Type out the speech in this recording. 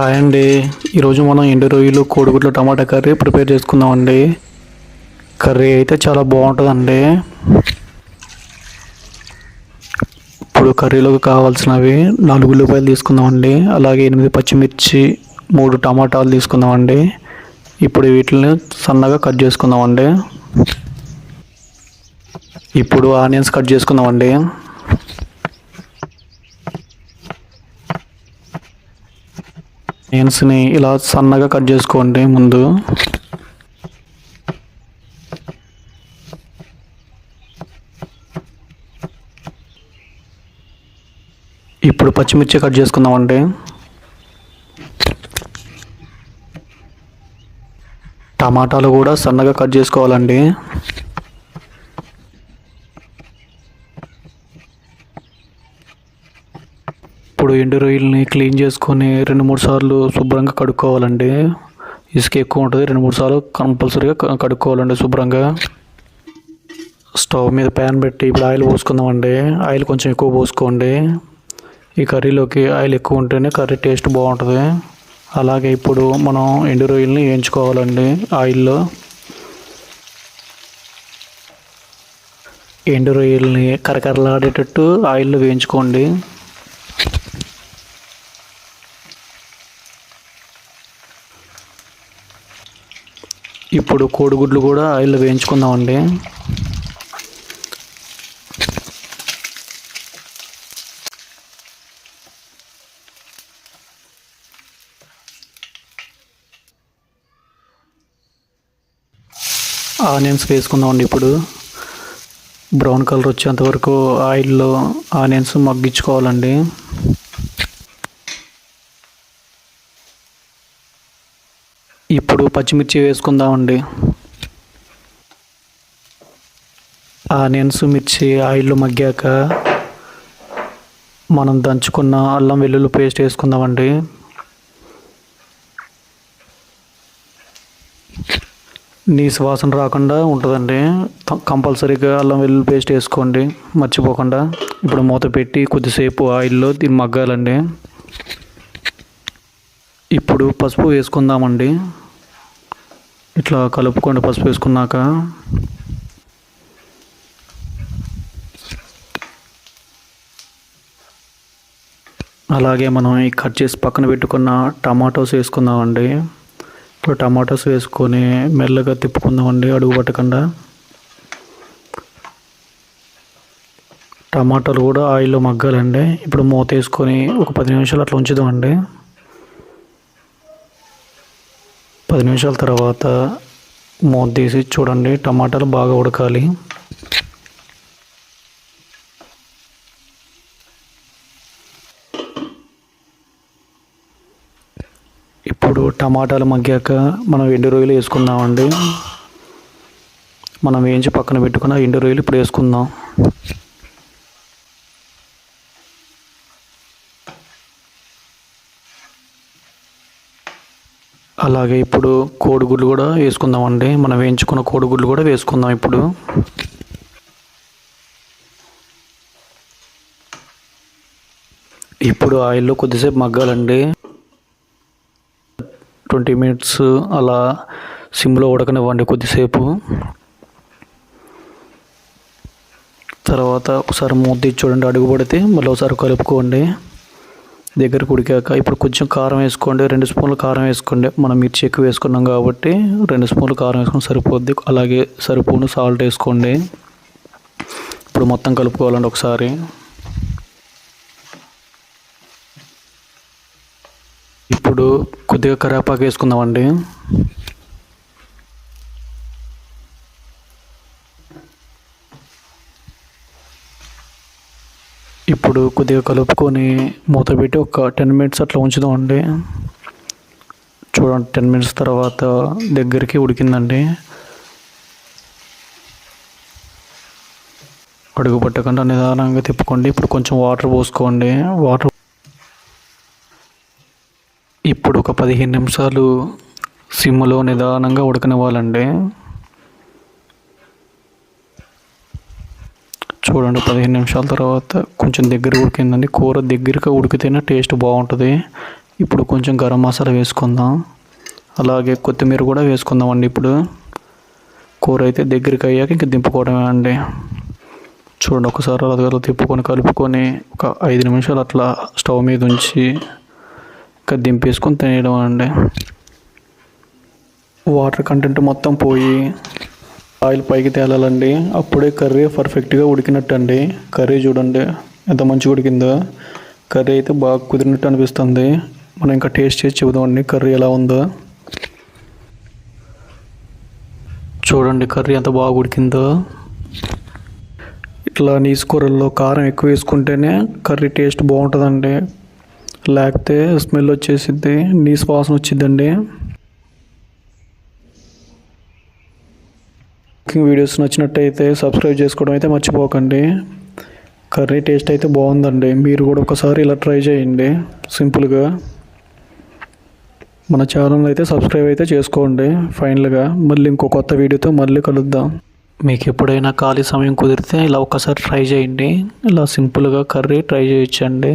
Hi అండి. ఈరోజు మనం ఎండు రొయ్యలు కోడిగుడ్లు టమాటా కర్రీ ప్రిపేర్ చేసుకుందామండి. కర్రీ అయితే చాలా బాగుంటుందండి. ఇప్పుడు కర్రీలోకి కావాల్సినవి నాలుగు ఉల్లిపాయలు తీసుకుందామండి. అలాగే ఎనిమిది పచ్చిమిర్చి మూడు టమాటాలు తీసుకుందామండి. ఇప్పుడు వీటిని సన్నగా కట్ చేసుకుందామండి. ఇప్పుడు ఆనియన్స్ కట్ చేసుకుందామండి. ఆనియన్స్ని ఇలా సన్నగా కట్ చేసుకోండి ముందు. ఇప్పుడు పచ్చిమిర్చి కట్ చేసుకుందామండి. టమాటాలు కూడా సన్నగా కట్ చేసుకోవాలండి. ఎండు రొయ్యల్ని క్లీన్ చేసుకొని రెండు మూడు సార్లు శుభ్రంగా కడుక్కోవాలండి. ఇసుక ఎక్కువ ఉంటుంది రెండు మూడు సార్లు కంపల్సరీగా కడుక్కోవాలండి శుభ్రంగా. స్టవ్ మీద ప్యాన్ పెట్టి ఇప్పుడు ఆయిల్ పోసుకుందామండి. ఆయిల్ కొంచెం ఎక్కువ పోసుకోండి. ఈ కర్రీలోకి ఆయిల్ ఎక్కువ ఉంటేనే కర్రీ టేస్ట్ బాగుంటుంది. అలాగే ఇప్పుడు మనం ఎండు రొయ్యల్ని వేయించుకోవాలండి ఆయిల్లో. ఎండు రొయ్యల్ని కరకరలాడేటట్టు ఆయిల్లో వేయించుకోండి. ఇప్పుడు కోడిగుడ్లు కూడా ఆయిల్లో వేయించుకుందామండి. ఆనియన్స్ వేసుకుందామండి ఇప్పుడు. బ్రౌన్ కలర్ వచ్చేంత వరకు ఆయిల్లో ఆనియన్స్ మగ్గించుకోవాలండి. ఇప్పుడు పచ్చిమిర్చి వేసుకుందామండి. ఆనియన్స్ మిర్చి ఆయిల్లో మగ్గాక మనం దంచుకున్న అల్లం వెల్లుల్లి పేస్ట్ వేసుకుందామండి. నీసు వాసన రాకుండా ఉంటుందండి. కంపల్సరీగా అల్లం వెల్లుల్లి పేస్ట్ వేసుకోండి. మర్చిపోకుండా ఇప్పుడు మూత పెట్టి కొద్దిసేపు ఆయిల్లో దీన్ని మగ్గాలండి. ఇప్పుడు పసుపు వేసుకుందామండి. ఇట్లా కలుపుకోండి పసుపు వేసుకున్నాక. అలాగే మనం ఈ కట్ చేసి పక్కన పెట్టుకున్న టమాటోస్ వేసుకుందామండి. ఇప్పుడు టమాటోస్ వేసుకొని మెల్లగా తిప్పుకుందామండి అడుగు పట్టకుండా. టమాటాలు కూడా ఆయిల్లో మగ్గాలండి. ఇప్పుడు మూత వేసుకొని ఒక పది నిమిషాలు అట్లా ఉంచుదామండి. పది నిమిషాల తర్వాత మూత తీసి చూడండి టమాటాలు బాగా ఉడకాలి. ఇప్పుడు టమాటాలు మగ్గాక మనం ఎండు రొయ్యలు వేసుకుందామండి. మనం వేయించి పక్కన పెట్టుకున్న ఎండు రొయ్యలు ఇప్పుడు వేసుకుందాం. అలాగే ఇప్పుడు కోడిగుడ్లు కూడా వేసుకుందామండి. మనం వేయించుకున్న కోడిగుడ్లు కూడా వేసుకుందాం ఇప్పుడు. ఇప్పుడు ఆయిల్లో కొద్దిసేపు మగ్గాలండి. ట్వంటీ మినిట్స్ అలా సిమ్లో ఉడకనివ్వండి కొద్దిసేపు. తర్వాత ఒకసారి మూత తీసి చూడండి అడుగు పడితే మళ్ళీ ఒకసారి కలుపుకోండి. దగ్గరకు ఉడికాక ఇప్పుడు కొంచెం కారం వేసుకోండి రెండు స్పూన్లు కారం వేసుకోండి. మనం మిర్చి ఎక్కువ వేసుకున్నాం కాబట్టి రెండు స్పూన్లు కారం వేసుకుని సరిపోద్ది. అలాగే సరిపోను సాల్ట్ వేసుకోండి. ఇప్పుడు మొత్తం కలుపుకోవాలండి ఒకసారి. ఇప్పుడు కొద్దిగా కరివేపాకు వేసుకుందామండి. ఇప్పుడు కొద్దిగా కలుపుకొని మూత పెట్టి ఒక టెన్ మినిట్స్ అట్లా ఉంచుదామండి. చూడండి టెన్ మినిట్స్ తర్వాత దగ్గరికి ఉడికిందండి. అడుగు పట్టకుండా నిదానంగా తిప్పుకోండి. ఇప్పుడు కొంచెం వాటర్ పోసుకోండి. వాటర్ ఇప్పుడు ఒక పదిహేను నిమిషాలు సిమ్లో నిదానంగా ఉడకనివ్వాలండి. చూడండి పదిహేను నిమిషాల తర్వాత కొంచెం దగ్గర ఉడికిందండి. కూర దగ్గరగా ఉడికితేనే టేస్ట్ బాగుంటుంది. ఇప్పుడు కొంచెం గరం మసాలా వేసుకుందాం. అలాగే కొత్తిమీర కూడా వేసుకుందాం అండి ఇప్పుడు. కూర అయితే దగ్గరికి అయ్యాక ఇంక దింపుకోవడమే అండి. చూడండి ఒకసారి అలా అలా తిప్పుకొని కలుపుకొని ఒక ఐదు నిమిషాలు అట్లా స్టవ్ మీద ఉంచి ఇంకా దింపేసుకొని తినేయడం అండి. వాటర్ కంటెంట్ మొత్తం పోయి ఆయిల్ పైకి తేలాలండి. అప్పుడే కర్రీ పర్ఫెక్ట్గా ఉడికినట్టు అండి కర్రీ చూడండి ఎంత మంచిగా ఉడికిందో. కర్రీ అయితే బాగా కుదిరినట్టు అనిపిస్తుంది. మనం ఇంకా టేస్ట్ చేసి చెబుదామండి కర్రీ ఎలా ఉందో. చూడండి కర్రీ ఎంత బాగా ఉడికిందో. ఇట్లా నీసు కూరల్లో కారం ఎక్కువ వేసుకుంటేనే కర్రీ టేస్ట్ బాగుంటుందండి. లేకపోతే స్మెల్ వచ్చేసిద్ది నీసు వాసన వచ్చిద్దండి. కుకింగ్ వీడియోస్ నచ్చినట్టయితే సబ్స్క్రైబ్ చేసుకోవడం అయితే మర్చిపోకండి. కర్రీ టేస్ట్ అయితే బాగుందండి. మీరు కూడా ఒకసారి ఇలా ట్రై చేయండి. సింపుల్గా. మన ఛానల్ అయితే సబ్స్క్రైబ్ అయితే చేసుకోండి. ఫైనల్గా మళ్ళీ ఇంకో కొత్త వీడియోతో మళ్ళీ కలుద్దాం. మీకు ఎప్పుడైనా ఖాళీ సమయం కుదిరితే ఇలా ఒక్కసారి ట్రై చేయండి. ఇలా సింపుల్గా కర్రీ ట్రై చేయొచ్చండి.